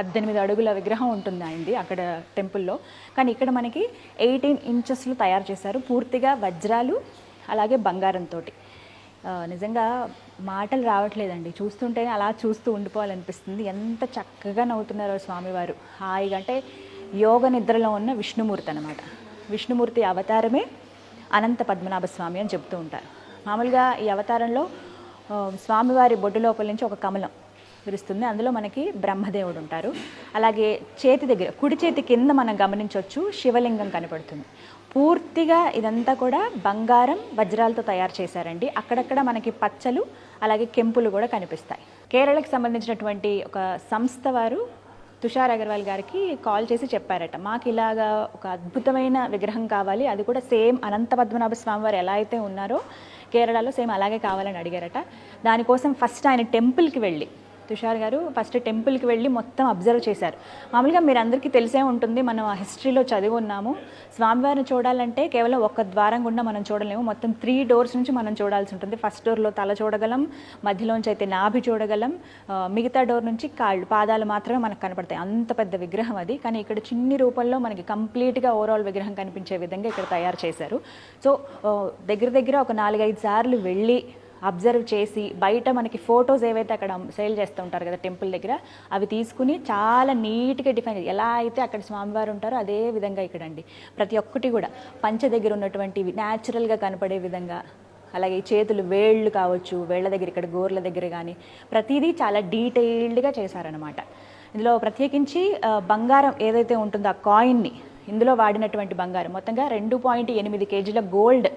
పద్దెనిమిది అడుగుల విగ్రహం ఉంటుంది ఆయనది అక్కడ టెంపుల్లో. కానీ ఇక్కడ మనకి ఎయిటీన్ ఇంచెస్లు తయారు చేశారు. పూర్తిగా వజ్రాలు అలాగే బంగారంతో నిజంగా మాటలు రావట్లేదండి. చూస్తుంటేనే అలా చూస్తూ ఉండిపోవాలనిపిస్తుంది. ఎంత చక్కగా నవ్వుతున్నారో స్వామివారు. హాయిగా అంటే యోగ నిద్రలో ఉన్న విష్ణుమూర్తి అనమాట విష్ణుమూర్తి అవతారమే అనంత పద్మనాభ స్వామి అని చెప్తూ ఉంటారు. మామూలుగా ఈ అవతారంలో స్వామివారి బొడ్డు లోపల నుంచి ఒక కమలం విరుస్తుంది. అందులో మనకి బ్రహ్మదేవుడు ఉంటారు. అలాగే చేతి దగ్గర కుడి చేతి కింద మనం గమనించవచ్చు శివలింగం కనపడుతుంది. పూర్తిగా ఇదంతా కూడా బంగారం వజ్రాలతో తయారు చేశారండి. అక్కడక్కడ మనకి పచ్చలు అలాగే కెంపులు కూడా కనిపిస్తాయి. కేరళకి సంబంధించినటువంటి ఒక సంస్థ వారు తుషార్ అగర్వాల్ గారికి కాల్ చేసి చెప్పారట. మాకు ఇలాగా ఒక అద్భుతమైన విగ్రహం కావాలి. అది కూడా సేమ్ అనంత పద్మనాభ స్వామి వారు ఎలా అయితే ఉన్నారో కేరళలో సేమ్ అలాగే కావాలని అడిగారట. దానికోసం ఫస్ట్ ఆయన టెంపుల్కి వెళ్ళి తుషార్ గారు ఫస్ట్ టెంపుల్కి వెళ్ళి మొత్తం అబ్జర్వ్ చేశారు. మామూలుగా మీరు అందరికీ తెలిసే ఉంటుంది మనం హిస్టరీలో చదివి ఉన్నాము స్వామివారిని చూడాలంటే కేవలం ఒక్క ద్వారం గుండా మనం చూడలేము. మొత్తం త్రీ డోర్స్ నుంచి మనం చూడాల్సి ఉంటుంది. ఫస్ట్ డోర్లో తల చూడగలం మధ్యలోంచి అయితే నాభి చూడగలం మిగతా డోర్ నుంచి కాళ్ళు పాదాలు మాత్రమే మనకు కనపడతాయి. అంత పెద్ద విగ్రహం అది. కానీ ఇక్కడ చిన్ని రూపంలో మనకి కంప్లీట్గా ఓవరాల్ విగ్రహం కనిపించే విధంగా ఇక్కడ తయారు చేశారు. సో దగ్గర దగ్గర ఒక నాలుగైదు సార్లు వెళ్ళి అబ్జర్వ్ చేసి బయట మనకి ఫొటోస్ ఏవైతే అక్కడ సేల్ చేస్తూ ఉంటారు కదా టెంపుల్ దగ్గర అవి తీసుకుని చాలా నీట్గా డిఫైన్ ఎలా అయితే అక్కడ స్వామివారు ఉంటారో అదే విధంగా ఇక్కడ అండి ప్రతి ఒక్కటి కూడా పంచ దగ్గర ఉన్నటువంటివి న్యాచురల్గా కనపడే విధంగా అలాగే చేతులు వేళ్ళు కావచ్చు వేళ్ళ దగ్గర ఇక్కడ గోర్ల దగ్గర కానీ ప్రతిదీ చాలా డీటెయిల్డ్గా చేశారనమాట ఇందులో ప్రత్యేకించి బంగారం ఏదైతే ఉంటుందో ఆ కాయిన్ని ఇందులో వాడినటువంటి బంగారం. మొత్తంగా రెండు పాయింట్ ఎనిమిది కేజీల గోల్డ్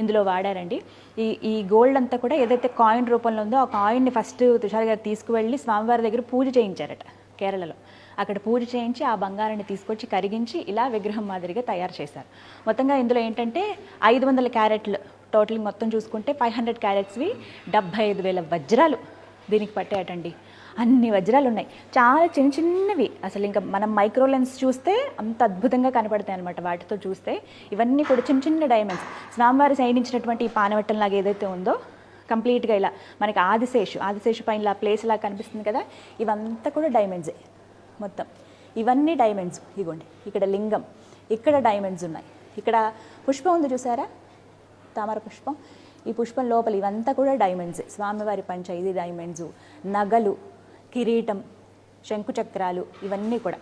ఇందులో వాడారండి. ఈ ఈ గోల్డ్ అంతా కూడా ఏదైతే కాయిన్ రూపంలో ఉందో ఆ కాయిన్ని ఫస్ట్ తుషార్ గారు తీసుకువెళ్ళి స్వామివారి దగ్గర పూజ చేయించారట కేరళలో. అక్కడ పూజ చేయించి ఆ బంగారాన్ని తీసుకొచ్చి కరిగించి ఇలా విగ్రహం మాదిరిగా తయారు చేశారు. మొత్తంగా ఇందులో ఏంటంటే ఐదు వందల క్యారెట్లు టోటల్ మొత్తం చూసుకుంటే ఫైవ్ హండ్రెడ్ క్యారెట్స్వి డెబ్భై ఐదు వేల వజ్రాలు దీనికి పట్టాయటండి. అన్ని వజ్రాలు ఉన్నాయి. చాలా చిన్న చిన్నవి. అసలు ఇంకా మనం మైక్రో లెన్స్ చూస్తే అంత అద్భుతంగా కనపడతాయి అనమాట వాటితో చూస్తే. ఇవన్నీ కూడా చిన్న చిన్న డైమండ్స్ స్వామివారి సైనించినటువంటి ఈ పానవట్టం లాగా ఏదైతే ఉందో కంప్లీట్గా ఇలా మనకి ఆదిశేషు ఆదిశేషు పైన ఇలా ప్లేస్ ఇలా కనిపిస్తుంది కదా ఇవంతా కూడా డైమండ్సే మొత్తం. ఇవన్నీ డైమండ్స్ ఇగోండి ఇక్కడ లింగం. ఇక్కడ డైమండ్స్ ఉన్నాయి. ఇక్కడ పుష్పం ఉంది చూసారా? తామర పుష్పం. ఈ పుష్పం లోపల ఇవంతా కూడా డైమండ్స్ స్వామివారి పంచ ఇది డైమండ్స్ నగలు. కిరీటం శంకుచక్రాలు ఇవన్నీ కూడా.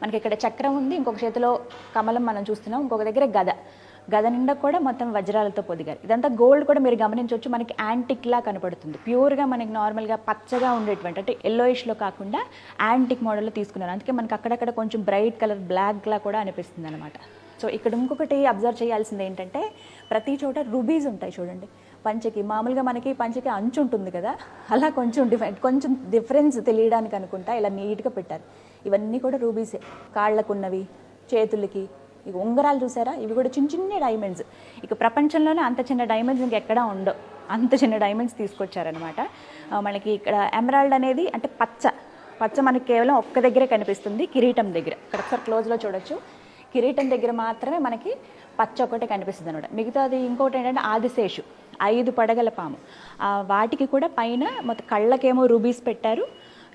మనకి ఇక్కడ చక్రం ఉంది ఇంకొక చేతిలో కమలం మనం చూస్తున్నాం ఇంకొక దగ్గర గద. గద నిండా కూడా మొత్తం వజ్రాలతో పొదిగారు. ఇదంతా గోల్డ్ కూడా మీరు గమనించవచ్చు మనకి యాంటిక్లా కనపడుతుంది. ప్యూర్గా మనకి నార్మల్గా పచ్చగా ఉండేటువంటి అంటే ఎల్లోయిష్లో కాకుండా యాంటిక్ మోడల్లో తీసుకున్నారు. అందుకే మనకి అక్కడక్కడ కొంచెం బ్రైట్ కలర్ బ్లాక్లా కూడా అనిపిస్తుంది అనమాట సో ఇక్కడ ఇంకొకటి అబ్జర్వ్ చేయాల్సింది ఏంటంటే ప్రతి చోట రూబీస్ ఉంటాయి చూడండి. పంచకి మామూలుగా మనకి పంచకి అంచు ఉంటుంది కదా అలా కొంచెం డిఫరెంట్ కొంచెం డిఫరెన్స్ తెలియడానికి అనుకుంటా ఇలా నీట్గా పెట్టారు. ఇవన్నీ కూడా రూబీసే. కాళ్ళకున్నవి చేతులకి ఇక ఉంగరాలు చూసారా? ఇవి కూడా చిన్న చిన్న డైమండ్స్. ఇక ప్రపంచంలోనే అంత చిన్న డైమండ్స్ ఇంకెక్కడా ఉండవు. అంత చిన్న డైమండ్స్ తీసుకొచ్చారనమాట మనకి ఇక్కడ ఎమరాల్డ్ అనేది అంటే పచ్చ. పచ్చ మనకి కేవలం ఒక్క దగ్గరే కనిపిస్తుంది కిరీటం దగ్గర. ఇక్కడ ఒకసారి క్లోజ్లో చూడొచ్చు. కిరీటం దగ్గర మాత్రమే మనకి పచ్చ ఒకటే కనిపిస్తుంది అనమాట. మిగతాది ఇంకోటి ఏంటంటే ఆదిశేషు ఐదు పడగల పాము. వాటికి కూడా పైన మొత్తం కళ్ళకేమో రూబీస్ పెట్టారు.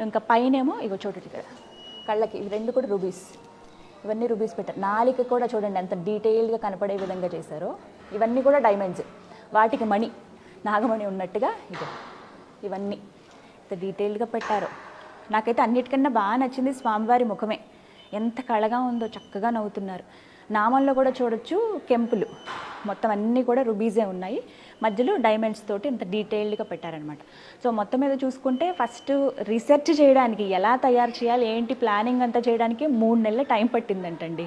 ఇంకా పైనేమో ఇగో చూడండి ఇక్కడ కళ్ళకి ఇవి రెండు కూడా రూబీస్. ఇవన్నీ రూబీస్ పెట్టారు. నాలిక కూడా చూడండి ఎంత డీటెయిల్డ్గా కనపడే విధంగా చేశారో. ఇవన్నీ కూడా డైమండ్స్. వాటికి మణి నాగమణి ఉన్నట్టుగా ఇది. ఇవన్నీ. ఇంత డీటెయిల్డ్గా పెట్టారు. నాకైతే అన్నిటికన్నా బాగా నచ్చింది స్వామివారి ముఖమే. ఎంత కళగా ఉందో చక్కగా నవ్వుతున్నారు. నామంలో కూడా చూడొచ్చు కెంపులు. మొత్తం అన్నీ కూడా రుబీజే ఉన్నాయి. మధ్యలో డైమండ్స్ తోటి ఇంత డీటెయిల్డ్గా పెట్టారనమాట సో మొత్తం మీద చూసుకుంటే ఫస్ట్ రీసెర్చ్ చేయడానికి ఎలా తయారు చేయాలి ఏంటి ప్లానింగ్ అంతా చేయడానికి మూడు నెలల టైం పట్టిందంటండి.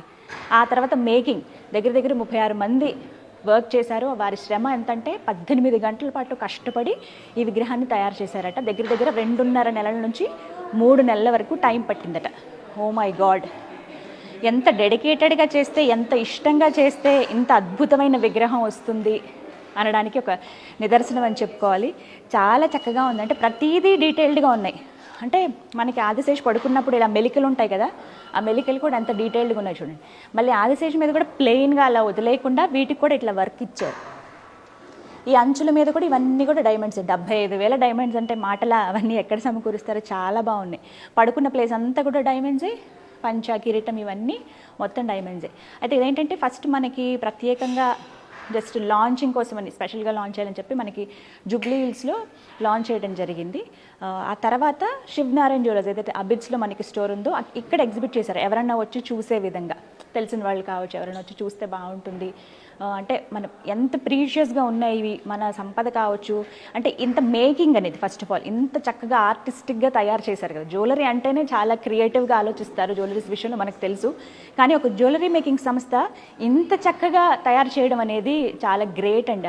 ఆ తర్వాత మేకింగ్. దగ్గర దగ్గర ముప్పై ఆరు మంది వర్క్ చేశారు. వారి శ్రమ ఎంతంటే పద్దెనిమిది గంటల పాటు కష్టపడి ఈ విగ్రహాన్ని తయారు చేశారట. దగ్గర దగ్గర రెండున్నర నెలల నుంచి మూడు నెలల వరకు టైం పట్టిందట. Oh my god. ఎంత డెడికేటెడ్గా చేస్తే ఎంత ఇష్టంగా చేస్తే ఇంత అద్భుతమైన విగ్రహం వస్తుంది అనడానికి ఒక నిదర్శనం అని చెప్పుకోవాలి. చాలా చక్కగా ఉంది. అంటే ప్రతిదీ డీటెయిల్డ్గా ఉన్నాయి. అంటే మనకి ఆదిశేష్ పడుకున్నప్పుడు ఇలా మెలికలు ఉంటాయి కదా ఆ మెలికలు కూడా ఎంత డీటెయిల్డ్గా ఉన్నాయి చూడండి. మళ్ళీ ఆదిశేష్ మీద కూడా ప్లెయిన్గా అలా వదిలేయకుండా వీటికి కూడా ఇట్లా వర్క్ ఇచ్చారు. ఈ అంచుల మీద కూడా ఇవన్నీ కూడా డైమండ్స్ డెబ్బై ఐదు వేల డైమండ్స్ అంటే మాటల అవన్నీ ఎక్కడ సమకూరుస్తారో చాలా బాగున్నాయి. పడుకున్న ప్లేస్ అంతా కూడా డైమండ్సే పంచ కిరీటం ఇవన్నీ మొత్తం డైమండ్సే అయితే ఇదేంటంటే ఫస్ట్ మనకి ప్రత్యేకంగా జస్ట్ లాంచింగ్ కోసమని స్పెషల్గా లాంచ్ చేయాలని చెప్పి మనకి జూబ్లీ హిల్స్లో లాంచ్ చేయడం జరిగింది. ఆ, తర్వాత శివ్ నారాయణ జ్యువెలర్స్ ఏదైతే అబిడ్స్లో మనకి స్టోర్ ఉందో ఇక్కడ ఎగ్జిబిట్ చేశారు. ఎవరన్నా వచ్చి చూసే విధంగా. తెలిసిన వాళ్ళు కావచ్చు ఎవరైనా వచ్చి చూస్తే బాగుంటుంది. అంటే మనం ఎంత ప్రీషియస్గా ఉన్నాయి ఇవి మన సంపద కావచ్చు. అంటే ఇంత మేకింగ్ అనేది ఫస్ట్ ఆఫ్ ఆల్ ఇంత చక్కగా ఆర్టిస్టిక్గా తయారు చేశారు కదా. జ్యువెలరీ అంటేనే చాలా క్రియేటివ్గా ఆలోచిస్తారు. జ్యువెలరీస్ విషయంలో మనకు తెలుసు. కానీ ఒక జ్యువెలరీ మేకింగ్ సంస్థ ఇంత చక్కగా తయారు చేయడం అనేది చాలా గ్రేట్ అండి.